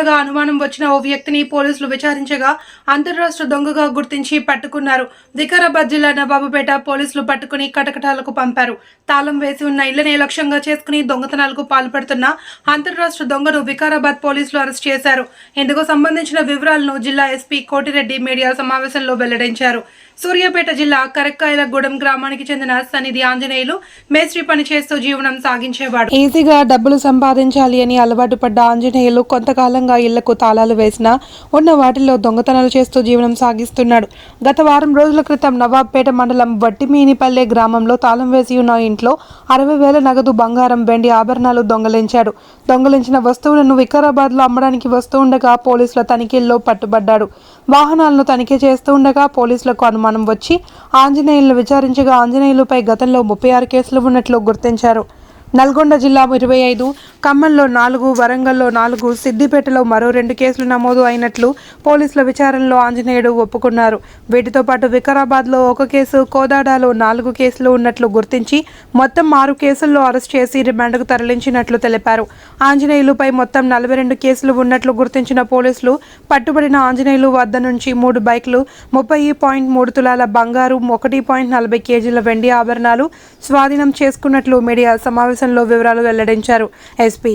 ఉండగా అనుమానం వచ్చిన ఓ వ్యక్తిని పోలీసులు విచారించగా అంతర్రాష్ట్ర దొంగగా గుర్తించి పట్టుకున్నారు. వికారాబాద్ జిల్లా నవాబుపేట పోలీసులు పట్టుకుని కటకటాలకు పంపారు. తాళం వేసి ఉన్న ఇళ్ళనే లక్ష్యంగా చేసుకుని దొంగతనాలకు పాల్పడుతున్న అంతర్రాష్ట్ర దొంగను వికారాబాద్ పోలీసులు అరెస్ట్ చేశారు. ఇందుకు సంబంధించిన వివరాలను జిల్లా ఎస్పీ కోటిరెడ్డి మీడియా సమావేశంలో వెల్లడించారు. సూర్యాపేట జిల్లా కరక్కాయలగూడెం గ్రామానికి చెందిన సన్నిధి ఆంజనేయులు మేస్త్రి పని చేస్తూ జీవనం సాగించేవాడు. ఈజీగా డబ్బులు సంపాదించాలి అని అలవాటు పడ్డ ఆంజనేయులు కొంతకాలంగా ఇళ్ళకు తాళాలు వేసినా ఉన్న వాటిల్లో దొంగతనాలు చేస్తూ జీవనం సాగిస్తున్నాడు. గత వారం రోజుల క్రితం నవాబ్పేట మండలం వట్టిమీనిపల్లె గ్రామంలో తాళం వేసి ఉన్న ఇంట్లో అరవై వేల నగదు బంగారం వెండి ఆభరణాలు దొంగలించాడు. దొంగలించిన వస్తువులను వికారాబాద్లో అమ్మడానికి వస్తూ ఉండగా పోలీసుల తనిఖీల్లో పట్టుబడ్డాడు. వాహనాలను తనిఖీ చేస్తూ ఉండగా పోలీసులకు అనుమానం వచ్చి ఆంజనేయులను విచారించగా ఆంజనేయులపై గతంలో ముప్పై ఆరు కేసులు ఉన్నట్లు గుర్తించారు. నల్గొండ జిల్లా ఇరవై ఐదు ఖమ్మంలో నాలుగు వరంగల్లో నాలుగు సిద్దిపేటలో మరో రెండు కేసులు నమోదు అయినట్లు పోలీసుల విచారణలో ఆంజనేయుడు ఒప్పుకున్నారు. వీటితో పాటు వికారాబాద్లో ఒక కేసు కోదాడలో నాలుగు కేసులు ఉన్నట్లు గుర్తించి మొత్తం ఆరు కేసుల్లో అరెస్ట్ చేసి రిమాండ్కు తరలించినట్లు తెలిపారు. ఆంజనేయులుపై మొత్తం నలభై రెండు కేసులు ఉన్నట్లు గుర్తించిన పోలీసులు పట్టుబడిన ఆంజనేయులు వద్ద నుంచి మూడు బైక్లు ముప్పై పాయింట్ మూడు తులాల బంగారు ఒకటి పాయింట్ నలభై కేజీల వెండి ఆభరణాలు స్వాధీనం చేసుకున్నట్లు మీడియా సమావేశం సమావేశంలో వివరాలు వెల్లడించారు. ఎస్పీ.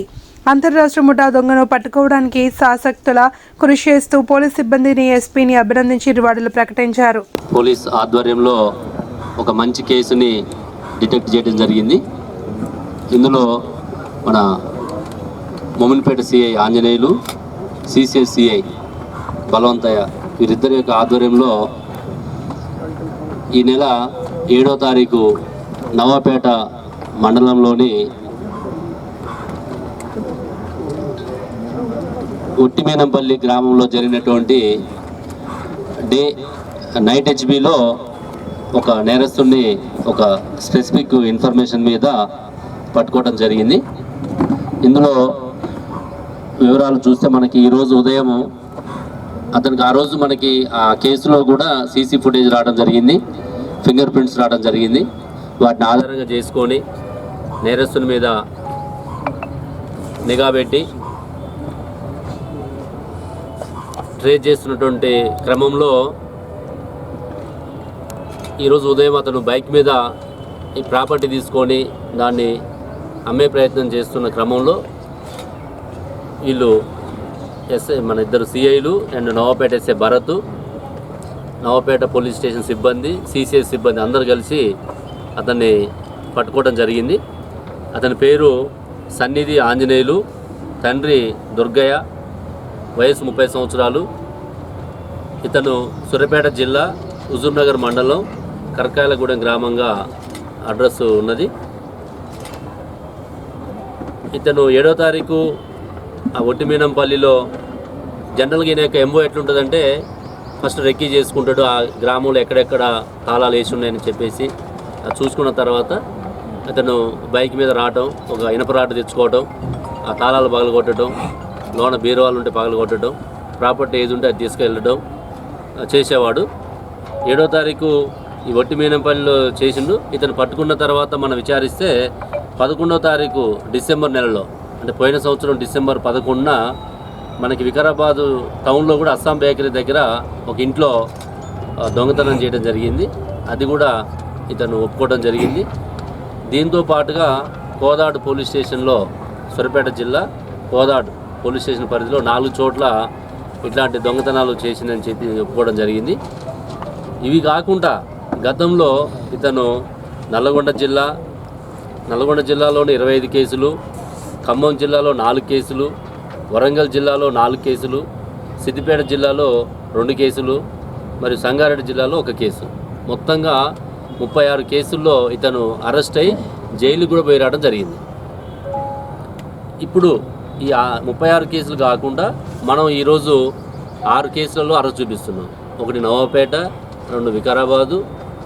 అంతర్రాష్ట్ర ముఠా దొంగను పట్టుకోవడానికి సాసక్తుల కృషి చేస్తూ పోలీస్ సిబ్బందిని ఎస్పీని అభినందించి రివార్డులు ప్రకటించారు. పోలీస్ ఆధ్వర్యంలో ఒక మంచి కేసుని డిటెక్ట్ చేయడం జరిగింది. ఇందులో మన Mominpet CI Anjaneyulu CCS CI Balavantayya వీరిద్దరి యొక్క ఆధ్వర్యంలో ఈ నెల ఏడో తారీఖు నవాపేట మండలంలోని ఉట్టిమీనంపల్లి గ్రామంలో జరిగినటువంటి డే నైట్ హెచ్బిలో ఒక నేరస్తుడిని ఒక స్పెసిఫిక్ ఇన్ఫర్మేషన్ మీద పట్టుకోవడం జరిగింది. ఇందులో వివరాలు చూస్తే మనకి ఈరోజు ఉదయం అతనికి ఆ రోజు మనకి ఆ కేసులో కూడా సీసీ ఫుటేజ్ రావడం జరిగింది. ఫింగర్ ప్రింట్స్ రావడం జరిగింది. వాటిని ఆధారంగా చేసుకొని నేరస్తుల మీద నిఘా పెట్టి ట్రేస్ చేస్తున్నటువంటి క్రమంలో ఈరోజు ఉదయం అతను బైక్ మీద ఈ ప్రాపర్టీ తీసుకొని దాన్ని అమ్మే ప్రయత్నం చేస్తున్న క్రమంలో వీళ్ళు ఎస్ఐ మన ఇద్దరు సిఐలు and Navapeta SI Bharat Navapeta police station సిబ్బంది సిసిఎస్ సిబ్బంది అందరు కలిసి అతన్ని పట్టుకోవడం జరిగింది. అతని పేరు సన్నిధి ఆంజనేయులు తండ్రి దుర్గయ్య వయసు ముప్పై సంవత్సరాలు. ఇతను సూర్యాపేట జిల్లా హుజూర్నగర్ మండలం కరకాయలగూడెం గ్రామంగా అడ్రస్ ఉన్నది. ఇతను ఏడో తారీఖు ఆ ఒట్టిమీనంపల్లిలో జనరల్గా ఈయన యొక్క ఎంబో ఎట్లుంటుందంటే ఫస్ట్ రెక్కీ చేసుకుంటాడు ఆ గ్రామంలో ఎక్కడెక్కడ తాళాలు వేసి ఉన్నాయని చెప్పేసి అది చూసుకున్న తర్వాత అతను బైక్ మీద రావటం ఒక ఇనప రాడ్ తెచ్చుకోవటం ఆ తాళాలు పగలు కొట్టడం లోన బీరువాలు ఉంటే పగలగొట్టడం ప్రాపర్టీ ఏది ఉంటే అది తీసుకెళ్ళడం చేసేవాడు. ఏడో తారీఖు ఈ వట్టి మీనంపల్లిలో చేసిండు. ఇతను పట్టుకున్న తర్వాత మనం విచారిస్తే పదకొండో తారీఖు డిసెంబర్ నెలలో అంటే పోయిన సంవత్సరం డిసెంబర్ పదకొండున మనకి వికారాబాదు టౌన్లో కూడా అస్సాం బేకరీ దగ్గర ఒక ఇంట్లో దొంగతనం చేయడం జరిగింది. అది కూడా ఇతను ఒప్పుకోవడం జరిగింది. దీంతో పాటుగా కోదాడు పోలీస్ స్టేషన్లో సూర్యాపేట జిల్లా కోదాడు పోలీస్ స్టేషన్ పరిధిలో నాలుగు చోట్ల ఇట్లాంటి దొంగతనాలు చేసిందని చెప్పి ఒప్పుకోవడం జరిగింది. ఇవి కాకుండా గతంలో ఇతను నల్లగొండ జిల్లా నల్గొండ జిల్లాలోని ఇరవై ఐదు కేసులు ఖమ్మం జిల్లాలో నాలుగు కేసులు వరంగల్ జిల్లాలో నాలుగు కేసులు సిద్దిపేట జిల్లాలో రెండు కేసులు మరియు సంగారెడ్డి జిల్లాలో ఒక కేసు. మొత్తంగా ముప్పై ఆరు కేసుల్లో ఇతను అరెస్ట్ అయి జైలు కూడా పోయి రావడం జరిగింది. ఇప్పుడు ఈ ముప్పై ఆరు కేసులు కాకుండా మనం ఈరోజు ఆరు కేసులలో అరెస్ట్ చూపిస్తున్నాం. ఒకటి నవాపేట రెండు వికారాబాదు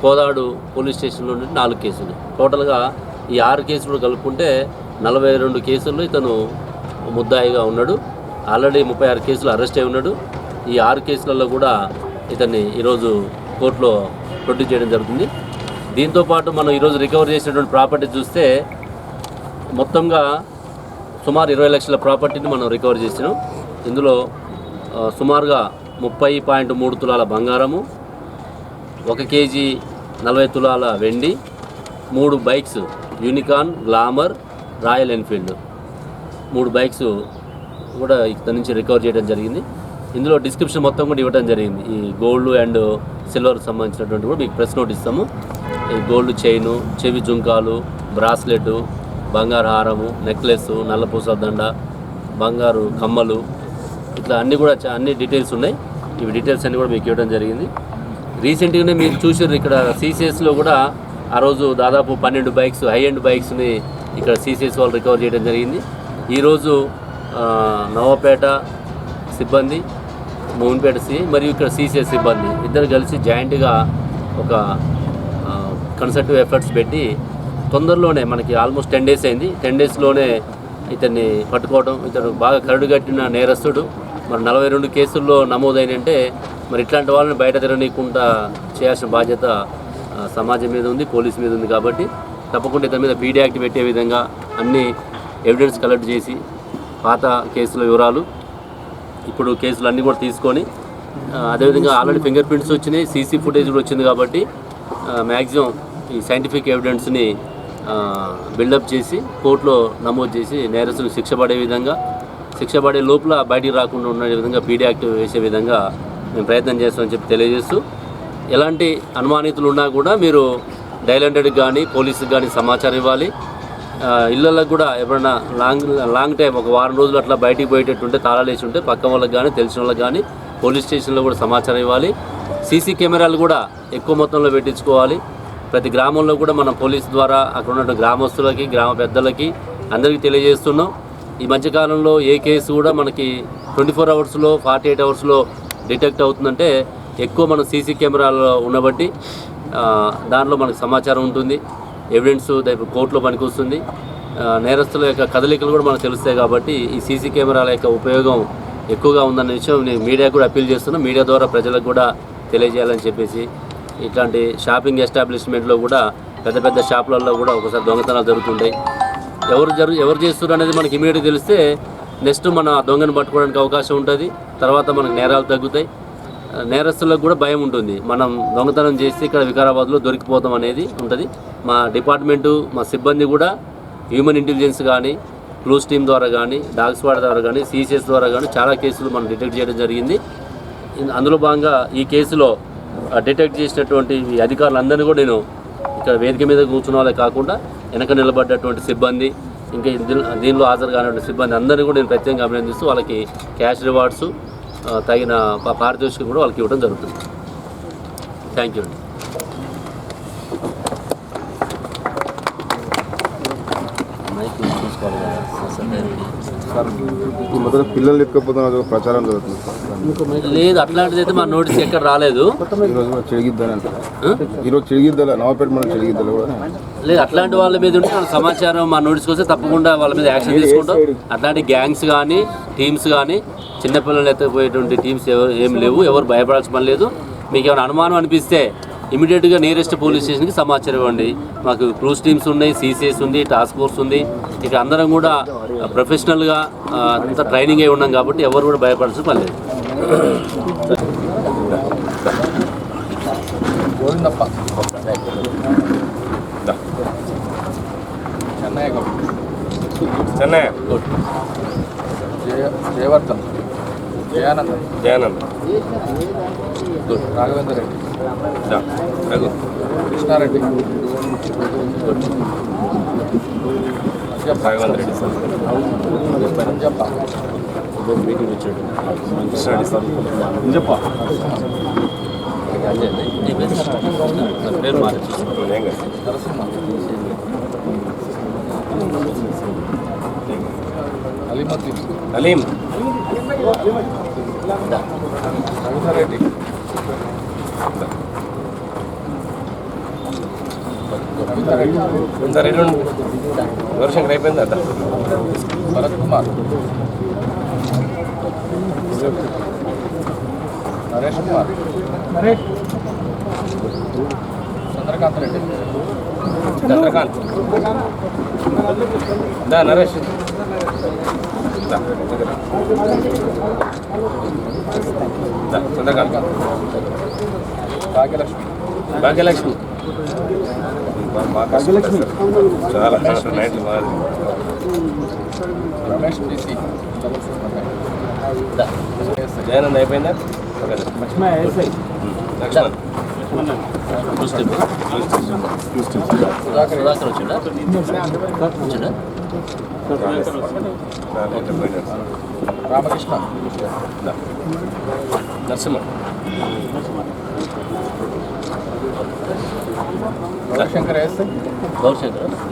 కోదాడు పోలీస్ స్టేషన్లో నుండి నాలుగు కేసులు. టోటల్గా ఈ ఆరు కేసులు కలుపుకుంటే నలభై రెండు కేసుల్లో ఇతను ముద్దాయిగా ఉన్నాడు. ఆల్రెడీ ముప్పై ఆరు కేసులు అరెస్ట్ అయి ఉన్నాడు. ఈ ఆరు కేసులలో కూడా ఇతన్ని ఈరోజు కోర్టులో ప్రొడ్యూస్ చేయడం జరుగుతుంది. దీంతోపాటు మనం ఈరోజు రికవర్ చేసినటువంటి ప్రాపర్టీ చూస్తే మొత్తంగా సుమారు ఇరవై లక్షల ప్రాపర్టీని మనం రికవర్ చేసినాం. ఇందులో సుమారుగా ముప్పై పాయింట్ మూడు తులాల బంగారము ఒక కేజీ నలభై తులాల వెండి మూడు bikes Unicorn Glamour Royal Enfield. మూడు బైక్స్ కూడా ఇక్కడ నుంచి రికవర్ చేయడం జరిగింది. ఇందులో డిస్క్రిప్షన్ మొత్తం కూడా ఇవ్వడం జరిగింది. ఈ గోల్డ్ అండ్ సిల్వర్ సంబంధించినటువంటి కూడా మీకు ప్రెస్ నోట్ ఇస్తాము. గోల్డ్ చైను చెవి జుంకాలు బ్రాస్లెట్ బంగారు హారము నెక్లెస్ నల్లపూస దండ బంగారు కమ్మలు ఇట్లా అన్నీ కూడా చా- అన్ని డీటెయిల్స్ ఉన్నాయి. ఇవి డీటెయిల్స్ అన్నీ కూడా మీకు ఇవ్వడం జరిగింది. రీసెంట్గానే మీరు చూసారు ఇక్కడ సీసీఎస్లో కూడా ఆ రోజు దాదాపు పన్నెండు బైక్స్ హై ఎండ్ బైక్స్ని ఇక్కడ సీసీఎస్ వాళ్ళు రికవర్ చేయడం జరిగింది. ఈరోజు నవపేట సిబ్బంది మోహన్పేట సి మరియు ఇక్కడ సీసీఎస్ సిబ్బంది ఇద్దరు కలిసి జాయింట్గా ఒక కన్సర్టివ్ ఎఫర్ట్స్ పెట్టి తొందరలోనే మనకి ఆల్మోస్ట్ టెన్ డేస్ అయింది. టెన్ డేస్లోనే ఇతన్ని పట్టుకోవడం ఇతను బాగా కరడుగట్టిన నేరస్తుడు. మరి నలభై రెండు కేసుల్లో నమోదైనంటే మరి ఇట్లాంటి వాళ్ళని బయట తిరగనీయకుండా చేయాల్సిన బాధ్యత సమాజం మీద ఉంది పోలీస్ మీద ఉంది కాబట్టి తప్పకుండా ఇతని మీద పీడీ యాక్ట్ పెట్టే విధంగా అన్ని ఎవిడెన్స్ కలెక్ట్ చేసి పాత కేసుల వివరాలు ఇప్పుడు కేసులు అన్నీ కూడా తీసుకొని అదేవిధంగా ఆల్రెడీ ఫింగర్ ప్రింట్స్ వచ్చినాయి సీసీ ఫుటేజ్ కూడా వచ్చింది కాబట్టి మ్యాక్సిమం ఈ సైంటిఫిక్ ఎవిడెన్స్ని బిల్డప్ చేసి కోర్టులో నమోదు చేసి నేరస్తులు శిక్ష పడే విధంగా శిక్ష పడే లోపల బయటికి రాకుండా ఉండే విధంగా పీడీ యాక్ట్ వేసే విధంగా మేము ప్రయత్నం చేస్తామని చెప్పి తెలియజేస్తూ ఎలాంటి అనుమానితులు ఉన్నా కూడా మీరు డైల్ హండ్రెడ్కి కానీ పోలీసుకి కానీ సమాచారం ఇవ్వాలి. ఇళ్ళలకు కూడా ఎప్పుడైనా లాంగ్ లాంగ్ టైం ఒక వారం రోజులు అట్లా బయటికి పోయేటట్టుంటే తాళాలు వేసి ఉంటే పక్క వాళ్ళకి కానీ తెలిసిన వాళ్ళకి కానీ పోలీస్ స్టేషన్లో కూడా సమాచారం ఇవ్వాలి. సీసీ కెమెరాలు కూడా ఎక్కువ మొత్తంలో పెట్టించుకోవాలి. ప్రతి గ్రామంలో కూడా మనం పోలీస్ ద్వారా అక్కడ ఉన్న గ్రామస్తులకి గ్రామ పెద్దలకి అందరికీ తెలియజేస్తున్నాం. ఈ మధ్యకాలంలో ఏ కేసు కూడా మనకి ట్వంటీ ఫోర్ అవర్స్లో ఫార్టీ ఎయిట్ అవర్స్లో డిటెక్ట్ అవుతుందంటే ఎక్కువ మనం సీసీ కెమెరాలో ఉన్నబట్టి దానిలో మనకు సమాచారం ఉంటుంది. ఎవిడెన్స్ రేపు కోర్టులో పనికొస్తుంది. నేరస్తుల యొక్క కదలికలు కూడా మనకు తెలుస్తాయి కాబట్టి ఈ సీసీ కెమెరాల యొక్క ఉపయోగం ఎక్కువగా ఉందన్న విషయం నేను మీడియా కూడా అప్పీల్ చేస్తున్నాను మీడియా ద్వారా ప్రజలకు కూడా తెలియజేయాలని చెప్పేసి ఇట్లాంటి షాపింగ్ ఎస్టాబ్లిష్మెంట్లో కూడా పెద్ద పెద్ద షాపులలో కూడా ఒకసారి దొంగతనాలు జరుగుతుంటాయి. ఎవరు జరు ఎవరు చేస్తున్నారు అనేది మనకి ఇమీడియట్గా తెలిస్తే నెక్స్ట్ మన ఆ దొంగను పట్టుకోవడానికి అవకాశం ఉంటుంది. తర్వాత మనకు నేరాలు తగ్గుతాయి. నేరస్తులకు కూడా భయం ఉంటుంది. మనం దొంగతనం చేస్తే ఇక్కడ వికారాబాద్లో దొరికిపోతాం అనేది ఉంటుంది. మా డిపార్ట్మెంటు మా సిబ్బంది కూడా హ్యూమన్ ఇంటెలిజెన్స్ కానీ క్లూస్ టీమ్ ద్వారా కానీ డాగ్ వాడ ద్వారా కానీ సీసీఎస్ ద్వారా కానీ చాలా కేసులు మనం డిటెక్ట్ చేయడం జరిగింది. అందులో భాగంగా ఈ కేసులో డిటెక్ట్ చేసినటువంటి అధికారులందరినీ కూడా నేను ఇక్కడ వేదిక మీద కూర్చున్న వాళ్ళే కాకుండా వెనక నిలబడ్డటువంటి సిబ్బంది ఇంకా దీనిలో హాజరు కానటువంటి సిబ్బంది అందరినీ కూడా నేను ప్రత్యేకంగా అభినందిస్తూ వాళ్ళకి క్యాష్ రివార్డ్స్ తగిన పారితోషికం కూడా వాళ్ళకి ఇవ్వడం జరుగుతుంది. థ్యాంక్ యూ అండి. ఈ పిల్లలు ఎక్కకపోతున్న ప్రచారం జరుగుతుంది. లేదు అట్లాంటిది అయితే మా నోటీస్ ఎక్కడ రాలేదు. ఈరోజు ఆ? ఈరోజు చెడిగిద్దల? నవపేట మనం చెడిగిద్దలు కూడా? లేదు అట్లాంటి వాళ్ళ మీద ఉంటే మన సమాచారం మా నోటీస్కి వస్తే తప్పకుండా వాళ్ళ మీద యాక్షన్ తీసుకుంటాం. అట్లాంటి గ్యాంగ్స్ కానీ టీమ్స్ కానీ చిన్నపిల్లలు ఎత్తకపోయేటువంటి టీమ్స్ ఎవరు ఏం లేవు ఎవరు భయపడాల్సిన పని లేదు. మీకు ఏమైనా అనుమానం అనిపిస్తే ఇమీడియట్గా నియరెస్ట్ పోలీస్ స్టేషన్కి సమాచారం ఇవ్వండి. మాకు క్రూజ్ టీమ్స్ ఉన్నాయి సీసీఎస్ ఉంది టాస్క్ ఫోర్స్ ఉంది. ఇక అందరం కూడా ప్రొఫెషనల్గా అంతా ట్రైనింగ్ అయి ఉన్నాం కాబట్టి ఎవరు కూడా భయపడాల్సిన పని లేదు. చెన్నై. జయ జయవర్ధన్ జయానందన్ జయానంద్ రాఘవేంద్ర రెడ్డి. కృష్ణారెడ్డి. రాఘవేంద్ర రెడ్డి సార్ మీటింగ్ వచ్చాడు చెప్ప పేరు అలీమద్దీన్ అలీం. రవీందర్ రెడ్డి రవీందర్ దూరశంకర్ అయిపోయింది అద్దా భరత్ కుమార్ నరేష్. కుమార్ చంద్రకాంత్ రెడ్డి చంద్రకాంత్ దా నరేష్ చంద్రకాంత్. భాగ్యలక్ష్మి భాగ్యలక్ష్మి. భాగ్యలక్ష్మి చాలా నైట్ టీసీ జయానంద్ అయిపోయిందా? లక్ష్మణ్. సుధాకర్ వచ్చిండా? రామకృష్ణ. నరసింహ. రవిశంకర్ ఎస్ఐ గౌరశంకర్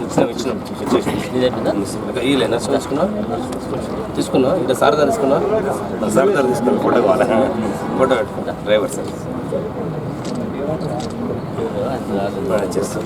ఇచ్చినాం ఇచ్చినాం ఇచ్చేసి ఇదైపోయిందా ఈలే నర్సు తీసుకున్నావు తీసుకున్నావు ఇక్కడ సార్ దగ్గర తీసుకున్నావు సార్ దగ్గర తీసుకున్నావు ఫోటో కావాలా ఫోటో పెట్టుకుంటా డ్రైవర్ సార్ చేస్తాం